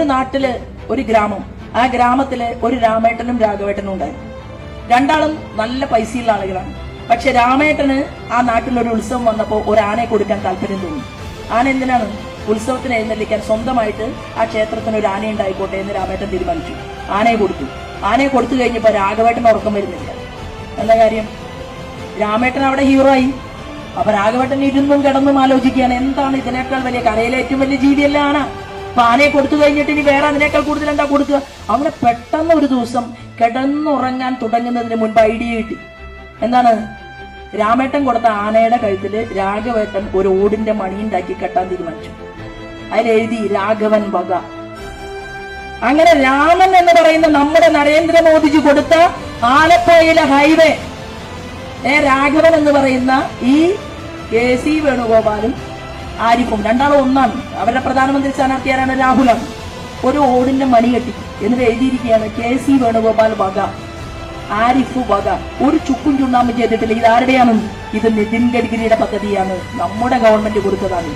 ഒരു നാട്ടിൽ ഒരു ഗ്രാമം ആ ഗ്രാമത്തിൽ ഒരു രാമേട്ടനും രാഘവേട്ടനും ഉണ്ടായിരുന്നു രണ്ടാളും നല്ല പൈസയുള്ള ആളുകളാണ്. പക്ഷെ രാമേട്ടന് ആ നാട്ടിൽ ഒരു ഉത്സവം വന്നപ്പോൾ ഒരു ആനയെ കൊടുക്കാൻ താല്പര്യം തോന്നി. ആന എന്തിനാണ് ഉത്സവത്തിന് എഴുന്നള്ളിക്കാൻ സ്വന്തമായിട്ട് ആ ക്ഷേത്രത്തിന് ഒരു ആന ഉണ്ടായിക്കോട്ടെ എന്ന് രാമേട്ടൻ തീരുമാനിച്ചു. ആനയെ കൊടുത്തു. ആനയെ കൊടുത്തു കഴിഞ്ഞപ്പോൾ രാഘവേട്ടൻ ഉറക്കം വരുന്നില്ല. എന്താ കാര്യം? രാമേട്ടൻ അവിടെ ഹീറോ ആയി. അപ്പൊ രാഘവേട്ടൻ ഇരുന്നും കിടന്നും ആലോചിക്കുകയാണ് എന്താണ് ഇതിനേക്കാൾ വലിയ കരയിലെ ഏറ്റവും വലിയ ജീവിയല്ല ആന? അപ്പൊ ആനയെ കൊടുത്തു കഴിഞ്ഞിട്ട് ഇനി വേറെ അതിനേക്കാൾ കൂടുതൽ എന്താ കൊടുക്കുക? അവിടെ പെട്ടെന്ന് ഒരു ദിവസം കിടന്നുറങ്ങാൻ തുടങ്ങുന്നതിന് മുൻപ് ഐഡിയ കിട്ടി. എന്താണ്? രാമേട്ടൻ കൊടുത്ത ആനയുടെ കഴുത്തിൽ രാഘവേട്ടൻ ഒരു ഓടിന്റെ മണിയുണ്ടാക്കി കെട്ടാൻ തീരുമാനിച്ചു. അതിലെഴുതി രാഘവൻ വക. അങ്ങനെ രാമൻ എന്ന് പറയുന്ന നമ്മുടെ നരേന്ദ്രമോദിജി കൊടുത്ത ആലപ്പുഴയിലെ ഹൈവേ. ഏ രാഘവൻ എന്ന് പറയുന്ന ഈ കെ സി വേണുഗോപാലും ആരിഫും രണ്ടാളും ഒന്നാണ്. അവരുടെ പ്രധാനമന്ത്രി സ്ഥാനാർത്ഥി ആരാണ്? രാഹുലാണ്. ഒരു ഓടിന്റെ മണി കെട്ടി. എന്നിട്ട് എഴുതിയിരിക്കുകയാണ് കെ സി വേണുഗോപാൽ വക ആരിഫ് വക. ഒരു ചുക്കും ചുണ്ണാമ്പും ചെയ്തിട്ടില്ല. ഇത് ആരുടെയാണെന്ന് ഇത് നിതിൻ ഗഡ്കരിയുടെ പദ്ധതിയാണ്. നമ്മുടെ ഗവൺമെന്റ് കൊടുത്തതാണ്.